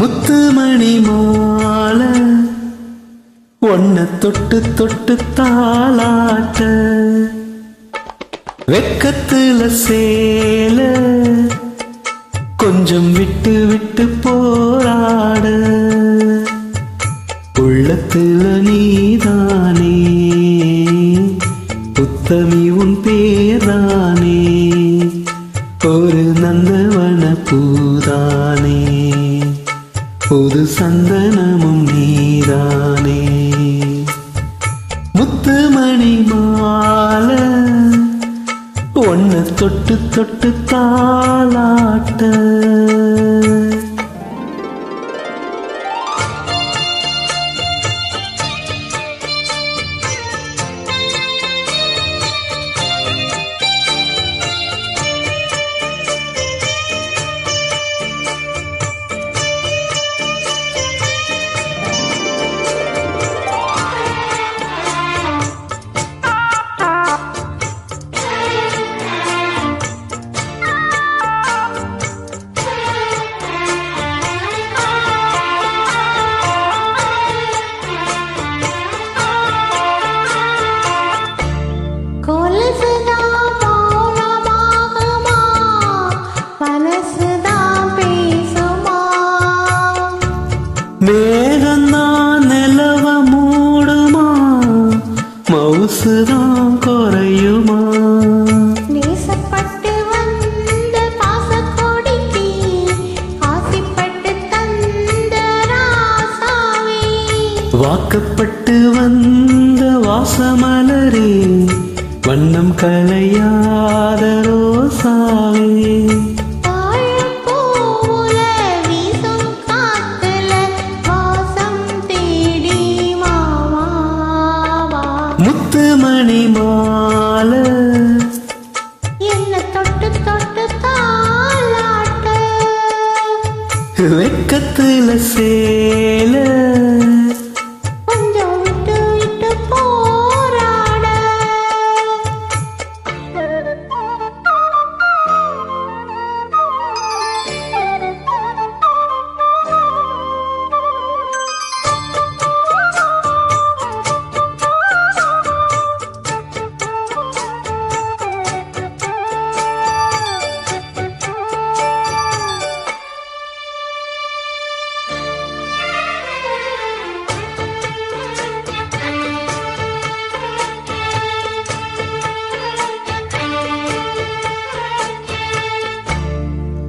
முத்துமணி மால ஒன்ன தொட்டு தொட்டு தாளாட்ட. வெக்கத்துல சேல கொஞ்சம் விட்டு விட்டு போராட. உள்ளத்துல நீதானே புத்தமி உன் பேரானே ஒரு நந்தவன புது சந்தனமும் நீதானே. முத்துமணி மால ஒன்று தொட்டு தொட்டு தாளாட்ட. வந்த பாசக்கொடிக்கு ஆசைப்பட்டு தந்த ராசாவே. வாக்கப்பட்டு வந்த வாசமலரே வண்ணம் களையாத ரோசாவே வெக்கத்துல சேலை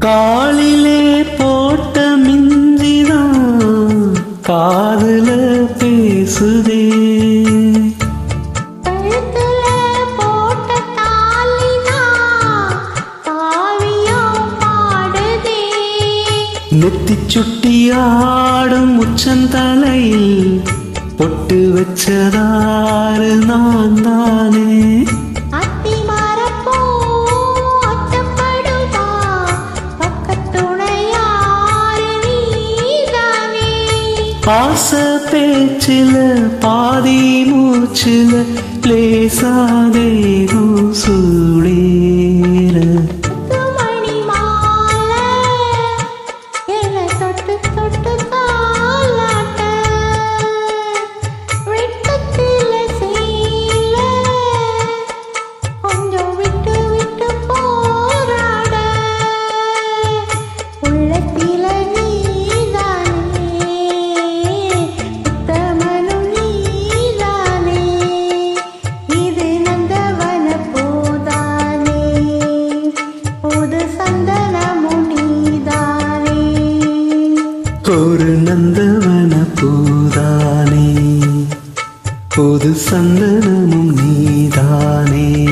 காலிலே போட்ட மிஞ்சிதான் காதுல பேசுதே. நெத்தி சுட்டி ஆடும் உச்சந்தலையில் பொட்டு வச்சதாறு நான் தானே ஆச பேச்சில பாதி மூச்சில லேசாதே சூடேற ஒரு நந்தவன பூதானே. பொது சந்தனமும் நீதானே.